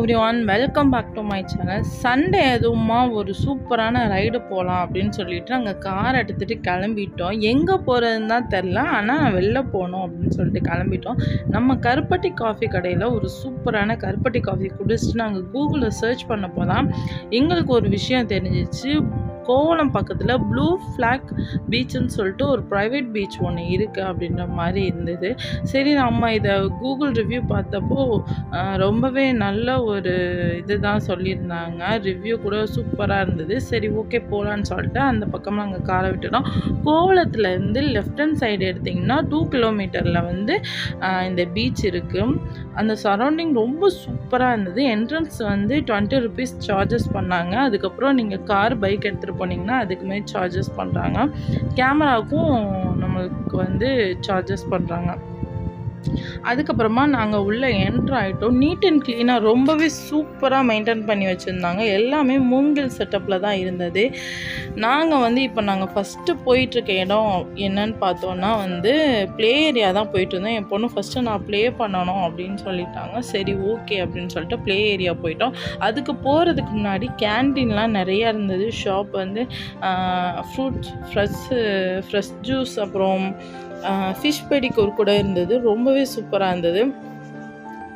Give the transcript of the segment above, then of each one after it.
Everyone welcome back to my channel Sunday எதுவுமா ஒரு சூப்பரான ride போகலாம் அப்படின்னு சொல்லிட்டு நாங்கள் கார் எடுத்துகிட்டு கிளம்பிட்டோம். எங்கே போகிறதுன்னு தான் தெரில ஆனால் வெளில போகணும் அப்படின்னு சொல்லிட்டு கிளம்பிட்டோம். நம்ம கருப்பட்டி காஃபி கடையில் ஒரு சூப்பரான கருப்பட்டி காஃபி குடிச்சிட்டு நாங்கள் கூகுளில் சர்ச் பண்ணப்போ தான் எங்களுக்கு ஒரு விஷயம் தெரிஞ்சிச்சு. கோவளம் பக்கத்தில் ப்ளூ ஃப்ளாக் பீச்சுன்னு சொல்லிட்டு ஒரு ப்ரைவேட் பீச் ஒன்று இருக்குது அப்படின்ற மாதிரி இருந்தது. சரி நம்ம இதை கூகுள் ரிவ்யூ பார்த்தப்போ ரொம்பவே நல்ல ஒரு இது தான் சொல்லியிருந்தாங்க. ரிவ்யூ கூட சூப்பராக இருந்தது. சரி ஓகே போகலான்னு சொல்லிட்டு அந்த பக்கம் நாங்கள் காரை விட்டுட்டோம். கோவளத்துல இருந்து லெஃப்ட் ஹேண்ட் சைடு எடுத்திங்கன்னா டூ கிலோமீட்டரில் வந்து இந்த பீச் இருக்குது அந்த சரௌண்டிங் ரொம்ப சூப்பராக இருந்தது. என்ட்ரன்ஸ் வந்து டுவெண்ட்டி ருபீஸ் சார்ஜஸ் பண்ணாங்க. அதுக்கப்புறம் நீங்கள் கார் பைக் எடுத்துகிட்டு போனீங்கன்னா அதுக்கு மாதிரி சார்ஜஸ் பண்ணுறாங்க கேமராவுக்கும் நம்மளுக்கு வந்து சார்ஜஸ் பண்ணுறாங்க அதுக்கப்புறமா நாங்கள் உள்ளே என்ட்ரு ஆகிட்டோம் நீட் அண்ட் க்ளீனாக ரொம்பவே சூப்பராக மெயின்டைன் பண்ணி வச்சுருந்தாங்க. எல்லாமே மூங்கில் செட்டப்பில் தான் இருந்தது. நாங்கள் வந்து இப்போ நாங்கள் ஃபஸ்ட்டு போயிட்டுருக்க இடம் என்னன்னு பார்த்தோன்னா வந்து ப்ளே ஏரியா தான் போயிட்டு இருந்தோம். என் பொண்ணு ஃபஸ்ட்டு நான் ப்ளே பண்ணணும் அப்படின்னு சொல்லிட்டாங்க. சரி ஓகே அப்படின்னு சொல்லிட்டு ப்ளே ஏரியா போயிட்டோம். அதுக்கு போகிறதுக்கு முன்னாடி கேன்டீன்லாம் நிறையா இருந்தது. ஷாப் வந்து ஃப்ரூட்ஸ் ஃப்ரெஷ்ஷு ஃப்ரெஷ் ஜூஸ் அப்புறம் ஃபிஷ் பெடிக்கோர் கூட இருந்தது. ரொம்பவே சூப்பராக இருந்தது.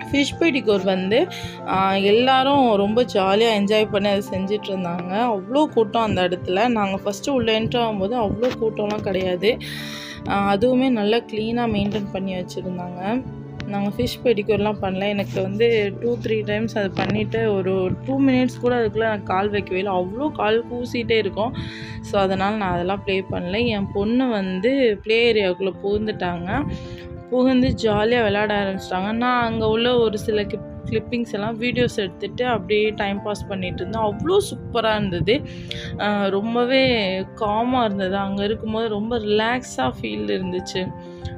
ஃபிஷ் பெடிக்கோர் வந்து எல்லாரும் ரொம்ப ஜாலியாக என்ஜாய் பண்ணி அதை செஞ்சிட்டு இருந்தாங்க. அவ்வளோ கூட்டம் அந்த இடத்துல. நாங்கள் ஃபஸ்ட்டு உள்ளே என்ட்ரு ஆகும்போது அவ்வளோ கூட்டம்லாம் கிடையாது. அதுவுமே நல்லா க்ளீனாக மெயின்டைன் பண்ணி வச்சுருந்தாங்க. நாங்கள் ஃபிஷ் பெடிக்கூர்லாம் பண்ணல. எனக்கு வந்து டூ த்ரீ டைம்ஸ் அது பண்ணிவிட்டு ஒரு டூ மினிட்ஸ் கூட அதுக்குள்ளே நான் கால் வைக்கவே இல்லை. அவ்வளோ கால் கூசிகிட்டே இருக்கும். ஸோ அதனால் நான் அதெல்லாம் ப்ளே பண்ணல. என் பொண்ணு வந்து ப்ளே ஏரியாவுக்குள்ளே புகுந்துட்டாங்க. புகுந்து ஜாலியாக விளையாட ஆரம்பிச்சிட்டாங்க. நான் அங்கே உள்ள ஒரு சில கிப் கிளிப்பிங்ஸ் எல்லாம் வீடியோஸ் எடுத்துகிட்டு அப்படியே டைம் பாஸ் பண்ணிகிட்டு இருந்தோம். அவ்வளோ சூப்பராக இருந்தது. ரொம்பவே காமாக இருந்தது. அங்கே இருக்கும்போது ரொம்ப ரிலாக்ஸாக ஃபீல் இருந்துச்சு.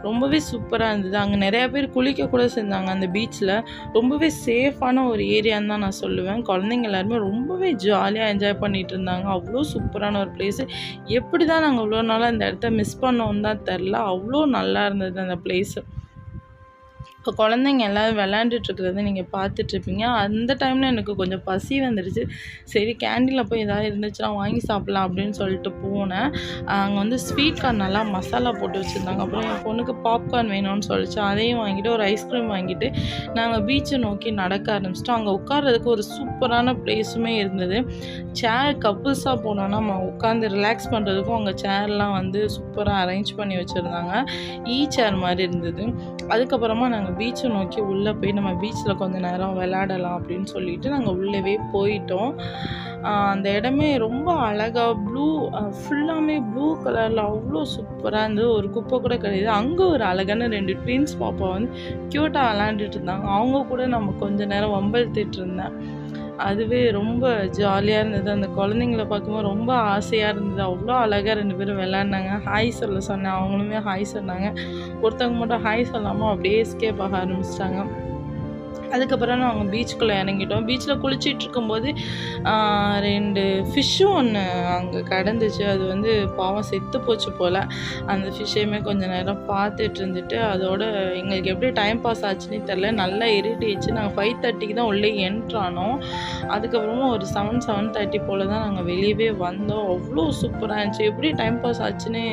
ரொம்பவே சூப்பராக இருந்தது. அங்கே நிறையா பேர் குளிக்க கூட செஞ்சாங்க அந்த பீச்சில் ரொம்பவே சேஃபான ஒரு ஏரியான்னு தான் நான் சொல்லுவேன். குழந்தைங்க எல்லாருமே ரொம்பவே ஜாலியாக என்ஜாய் பண்ணிகிட்டு இருந்தாங்க. அவ்வளோ சூப்பரான ஒரு பிளேஸு எப்படி தான் நாங்கள் இவ்வளோ நாளாக அந்த இடத்த மிஸ் பண்ணோன்னு தான் தெரில அவ்வளோ நல்லா இருந்தது அந்த பிளேஸு இப்போ குழந்தைங்க எல்லோரும் விளையாண்டுட்டு இருக்கிறத நீங்கள் பார்த்துட்ருப்பீங்க. அந்த டைமில் எனக்கு கொஞ்சம் பசி வந்துடுச்சு. சரி கேண்டீனில் போய் ஏதாவது இருந்துச்சுன்னா வாங்கி சாப்பிட்லாம் அப்படின்னு சொல்லிட்டு போனேன். அங்கே வந்து ஸ்வீட் கார்ன் நல்லா மசாலா போட்டு வச்சுருந்தாங்க. அப்புறம் என் பொண்ணுக்கு பாப்கார்ன் வேணும்னு சொல்லிச்சு. அதையும் வாங்கிட்டு ஒரு ஐஸ்கிரீம் வாங்கிட்டு நாங்கள் பீச்சை நோக்கி நடக்க ஆரம்பிச்சிட்டோம். அங்கே உட்கார்றதுக்கு ஒரு சூப்பரான ப்ளேஸுமே இருந்தது. சேர் கப்புள்ஸாக போனோன்னா நம்ம உட்காந்து ரிலாக்ஸ் பண்ணுறதுக்கும் அங்கே சேர்லாம் வந்து சூப்பராக அரேஞ்ச் பண்ணி வச்சுருந்தாங்க. ஈ சேர் மாதிரி இருந்தது. அதுக்கப்புறமா நாங்கள் பீச்சை நோக்கி உள்ளே போய் நம்ம பீச்சில் கொஞ்ச நேரம் விளையாடலாம் அப்படின்னு சொல்லிட்டு நாங்கள் உள்ளவே போயிட்டோம். அந்த இடமே ரொம்ப அழகாக ப்ளூ ஃபுல்லாமே ப்ளூ கலரில் அவ்வளோ சூப்பராக இருந்தது. ஒரு குப்பை கூட கிடையாது. அங்கே ஒரு அழகான ரெண்டு ட்வின்ஸ் பாப்பா வந்து க்யூட்டாக விளாண்டுட்டு இருந்தாங்க. அவங்க கூட நம்ம கொஞ்ச நேரம் வம்பழுத்துட்டு இருந்தேன் அதுவே ரொம்ப ஜாலியாக இருந்தது. அந்த குழந்தைங்கள பார்க்கும்போது ரொம்ப ஆசையாக இருந்தது. அவ்வளோ அழகாக ரெண்டு பேரும் விளாட்னாங்க ஹாய் சொல்ல சொன்னேன். அவங்களுமே ஹாய் சொன்னாங்க. ஒருத்தவங்க மட்டும் ஹாய் சொல்லாமல் அப்படியே எஸ்கேப் ஆக ஆரம்பிச்சிட்டாங்க. அதுக்கப்புறம் நாங்கள் பீச்சுக்குள்ளே இறங்கிட்டோம். பீச்சில் குளிச்சிட்டு இருக்கும்போது ரெண்டு ஃபிஷ்ஷும் ஒன்று அங்கே கிடந்துச்சு. அது வந்து பாவம் செத்து போச்சு போல். அந்த ஃபிஷ்ஷையுமே கொஞ்சம் நேரம் பார்த்துட்டு இருந்துட்டு அதோட எங்களுக்கு எப்படி டைம் பாஸ் ஆச்சுன்னு தெரில நல்லா இருட்டிச்சு நாங்கள் ஃபைவ் தேர்ட்டிக்கு தான் உள்ளே என்ட்ரானோம் அதுக்கப்புறமா ஒரு செவன் செவன் தேர்ட்டி போல் தான் நாங்கள் வெளியவே வந்தோம். அவ்வளோ சூப்பராக இருந்துச்சு. எப்படி டைம் பாஸ் ஆச்சுன்னு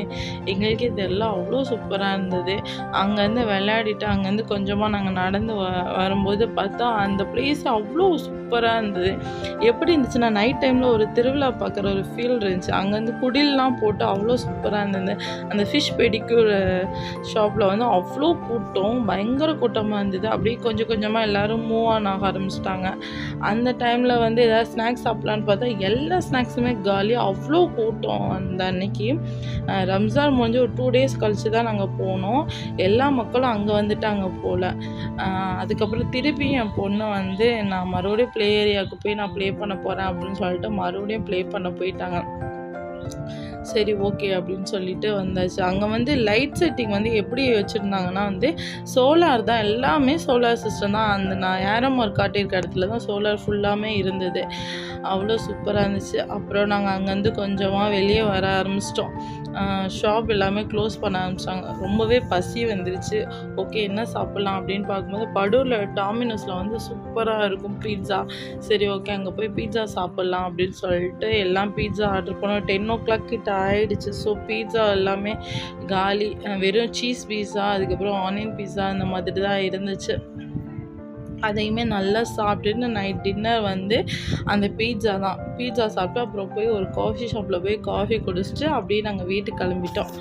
எங்களுக்கே தெரில அவ்வளோ சூப்பராக இருந்தது. அங்கேருந்து விளையாடிட்டு அங்கேருந்து கொஞ்சமாக நாங்கள் நடந்து வ வரும்போது பார்த்தா அந்த பிளேஸ் அவ்வளோ சூப்பராக இருந்தது. எப்படி இருந்துச்சுன்னா நைட் டைமில் ஒரு திருவிழா பார்க்குற ஒரு ஃபீல் இருந்துச்சு. அங்கேருந்து குடில்லாம் போட்டு அவ்வளோ சூப்பராக இருந்தது. அந்த ஃபிஷ் பெடிக்கூர் ஷாப்பில் வந்து அவ்வளோ கூட்டம் பயங்கர கூட்டமாக இருந்தது. அப்படியே கொஞ்சம் கொஞ்சமாக எல்லோரும் மூவ் ஆன் ஆக ஆரம்பிச்சிட்டாங்க. அந்த டைமில் வந்து ஏதாவது ஸ்நாக்ஸ் சாப்பிட்லான்னு பார்த்தா எல்லா ஸ்நாக்ஸுமே காலியாக அவ்வளோ கூட்டம் அந்த அன்னைக்கு. ரம்ஜான் முடிஞ்சு ஒரு டூ டேஸ் கழிச்சு தான் நாங்கள் போனோம். எல்லா மக்களும் அங்கே வந்துட்டாங்க போல். அதுக்கப்புறம் திருப்பி என் பொண்ணு வந்து நான் மறுபடியும் ப்ளே ஏரியாவுக்கு போய் நான் ப்ளே பண்ண போகிறேன் அப்படின்னு சொல்லிட்டு மறுபடியும் ப்ளே பண்ண போயிட்டாங்க. சரி ஓகே அப்படின்னு சொல்லிட்டு வந்தாச்சு. அங்கே வந்து லைட் செட்டிங் வந்து எப்படி வச்சுருந்தாங்கன்னா வந்து சோலார் தான். எல்லாமே சோலார் சிஸ்டம் தான். அந்த நான் ஏரம் ஒர்க் காட்டியிருக்க இடத்துல தான் சோலார் ஃபுல்லாமே இருந்தது. அவ்வளோ சூப்பராக இருந்துச்சு. அப்புறம் நாங்கள் அங்கேருந்து கொஞ்சமாக வெளியே வர ஆரம்பிச்சிட்டோம். ஷாப் எல்லாமே க்ளோஸ் பண்ண ஆரம்பிச்சிட்டாங்க ரொம்பவே பசி வந்துருச்சு. ஓகே என்ன சாப்பிட்லாம் அப்படின்னு பார்க்கும்போது படூரில் டாமினோஸில் வந்து சூப்பராக இருக்கும் பீட்சா சரி ஓகே அங்கே போய் பீட்சா சாப்பிட்லாம் அப்படின்னு சொல்லிட்டு எல்லாம் பீட்ஸா ஆர்டர் பண்ணோம். டென் ஓ கிளாக் கிட்ட ஆகிடுச்சு ஸோ பீட்சா எல்லாமே காலி. வெறும் சீஸ் பீஸா அதுக்கப்புறம் ஆனியன் பீஸா அந்த மாதிரி தான் இருந்துச்சு. அதையுமே நல்லா சாப்பிட்டுட்டு நைட் டின்னர் வந்து அந்த பீட்சா தான். பீட்சா சாப்பிட்டு அப்புறம் போய் ஒரு காஃபி ஷாப்பில் போய் காஃபி குடிச்சிட்டு அப்படியே நாங்கள் வீட்டுக்கு கிளம்பிட்டோம்.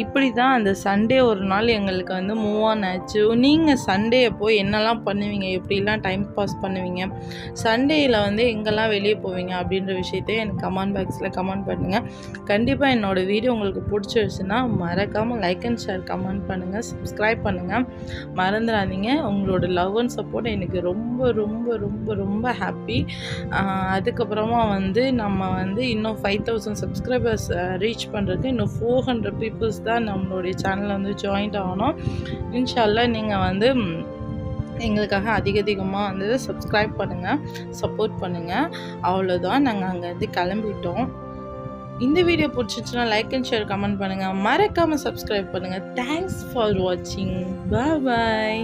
இப்படி தான் அந்த சண்டே ஒரு நாள் எங்களுக்கு வந்து மூவ் ஆன் ஆச்சு. நீங்கள் சண்டே போய் என்னெல்லாம் பண்ணுவீங்க? எப்படிலாம் டைம் பாஸ் பண்ணுவீங்க? சண்டேயில் வந்து எங்கெல்லாம் வெளியே போவீங்க? அப்படின்ற விஷயத்தையும் எனக்கு கமெண்ட் பாக்ஸில் கமெண்ட் பண்ணுங்கள் கண்டிப்பாக என்னோடய வீடியோ உங்களுக்கு பிடிச்சிருச்சுன்னா மறக்காமல் லைக் அண்ட் ஷேர் கமெண்ட் பண்ணுங்கள் சப்ஸ்கிரைப் பண்ணுங்கள் மறந்துடாதீங்க. உங்களோட லவ் அண்ட் சப்போர்ட் எனக்கு ரொம்ப ரொம்ப ரொம்ப ரொம்ப ஹாப்பி அதுக்கப்புறமா வந்து வந்து நம்ம வந்து இன்னும் ஃபைவ் தௌசண்ட் சப்ஸ்கிரைபர்ஸ் ரீச் பண்ணுறதுக்கு இன்னும் ஃபோர் ஹண்ட்ரட் பீப்புள்ஸ் தான் நம்மளுடைய சேனலில் வந்து ஜாயின்ட் ஆகணும். இன்ஷால்லா நீங்கள் வந்து எங்களுக்காக அதிக அதிகமாக வந்து சப்ஸ்கிரைப் பண்ணுங்கள் சப்போர்ட் பண்ணுங்கள் அவ்வளோதான் நாங்கள் அங்கேருந்து கிளம்பிட்டோம். இந்த வீடியோ பிடிச்சிச்சுன்னா லைக் அண்ட் ஷேர் கமெண்ட் பண்ணுங்கள் மறக்காமல் சப்ஸ்கிரைப் பண்ணுங்கள் தேங்க்ஸ் ஃபார் வாட்சிங் பாய்